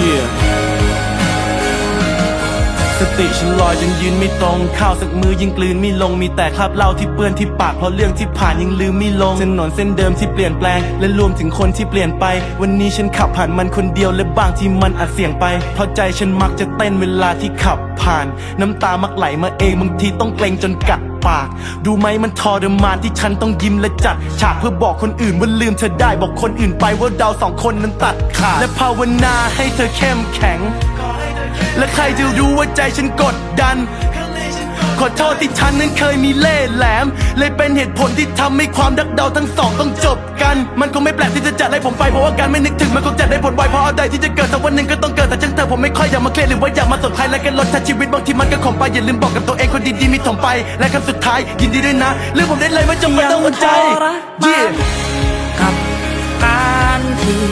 yeah สติฉันลอยยังยืนไม่ตรง ข้าวสักมือยังกลืนไม่ลง มีแต่คราบเหล้าที่เปื้อนที่ปากเพราะเรื่องที่ผ่านยังลืมไม่ลงถนนเส้นเดิมที่เปลี่ยนแปลง และรวมถึงคนที่เปลี่ยนไป วันนี้ฉันขับผ่านมันคนเดียวและบางที่มันอาจเสี่ยงไป เพราะใจฉันมักจะเต้นเวลาที่ขับผ่าน น้ำตามักไหลมาเองบางทีต้องเกรงจนกัด ปาก ดูไหมมันทรมานที่ฉันต้องยิ้มและจัด ฉากเพื่อบอกคนอื่นว่าลืมเธอได้บอกคนอื่นไปว่าเราสองคนนั้นตัดขาดและภาวนาให้เธอเข้มแข็ง และใครจะรู้ว่าใจฉันกดดัน ขอโทษที่ฉันนั้นเคยมีเล่ห์แหลม เลยเป็นเหตุผลที่ทำให้ความรักเราทั้งสองต้องจบกัน มันคงไม่แปลกที่จะจัดให้ผมไปเพราะว่าการไม่นึกถึงมันคงจะได้ผลไวเพราะอะไรที่จะเกิดสักวันหนึ่งก็ต้องเกิดแต่ช่างเธอผมไม่ค่อยอยากมาเครียดหรือว่าอยากมาสนภัยและกันลดทัชีวิตบางทีมันก็ขมไปอย่าลืมบอกกับตัวเองคนดีๆมีถมไป และคำสุดท้ายยินดีด้วยนะเรื่องผมได้เลยว่าจะไม่ต้องหัวใจยังทรมาน Yeah กับการที่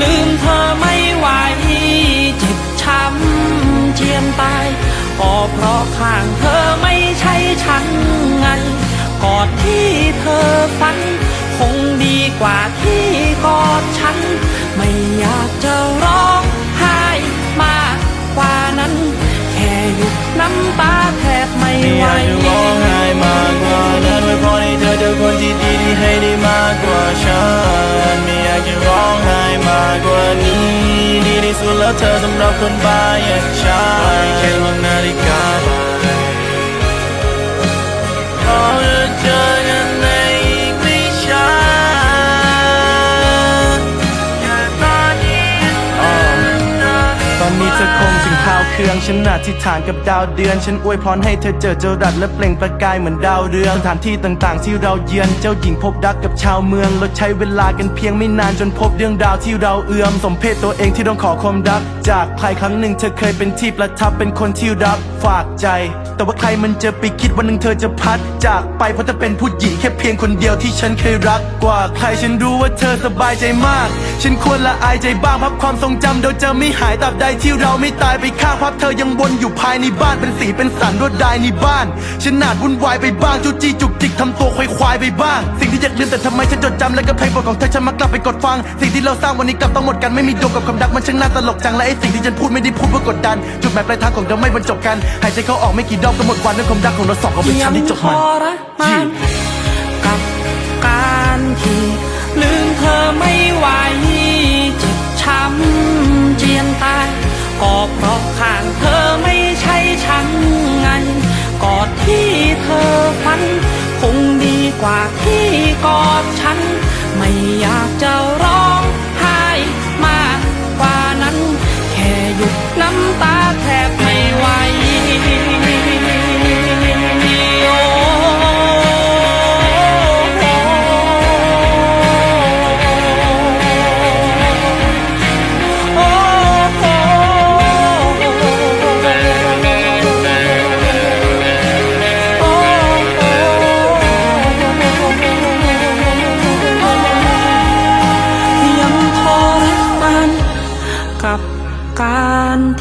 ลืมเธอไม่ไหวเจ็บช้ำเจียนตายก็เพราะข้าง ฝัน คงดีกว่าที่กอดฉัน ไม่อยากจะร้องไห้มากกว่านั้น แค่หยุดน้ำตาแทบไม่ไม่ไหอวยากจะร้องไห้มากกว่านั้นไว้เพราะให้เธอเจอคนที่ดีที่ให้ได้มากกว่าฉันไม่อยากจะร้องไห้มากกว่านี้ ดีที่สุดแล้วเธอสำหรับคนบ้าอย่างฉันแค่ลองนาฬิกา ครื่อง ฉันอธิษฐานกับดาวเดือน ฉันอวยพรให้เธอเจอเจรัดและเปล่งประกายเหมือนดาวเรืองสถานที่ต่างๆ ที่เราเยือนเจ้าหญิงพบรักกับชาวเมืองเราใช้เวลากันเพียงไม่นานจนพบเรื่องราวที่เราเอื้อมสมเพศตัวเองที่ต้องขอความรัก จากใครครั้งหนึ่งเธอเคยเป็นที่ประทับเป็นคนที่รับฝากใจ แต่ว่าใครมันจะไปคิดวันหนึ่งเธอจะพัดจากไปเพราะเธอเป็นผู้หญิงแค่เพียงคนเดียวที่ฉันเคยรักกว่าใครฉันรู้ว่าเธอสบายใจมาก ฉันควรละอายใจบ้างพับความทรงจำโดยจะไม่หายตราบใดที่เราไม่ตายไปข้างพับเธอยังวนอยู่ภายในบ้านเป็นสีเป็นสันรวดลายในบ้าน ฉันนาดวุ่นวายไปบ้างจูจี้จุกจิกทำตัวควายควายไปบ้าง สิ่งที่อยากลืมแต่ทำไมฉันจดจำและก็เพลงโปรดของเธอฉันมากลับไปกดฟัง สิ่งที่เราสร้างวันนี้กลับต้องหมดกันไม่มีดวงกับความรักมันช่างน่าตลกจังและไอ้สิ่งที่ฉันพูดไม่ได้พูดเพื่อกดดัน จุดหมายปลายทางของเราไม่บรรจบกันหายใจเข้าออกไม่กี่รอบก็หมดวันด้วยความรักของเราสองก็เป็นฉันที่จบมันยันกับการที่ลืมเธอไม่ไหวเจ็บช้ำเจียนตายก็เพราะข้างเธอไม่ใช่ฉันไงกอดที่เธอฝัน คงดีกว่าที่กอดฉัน ไม่อยาก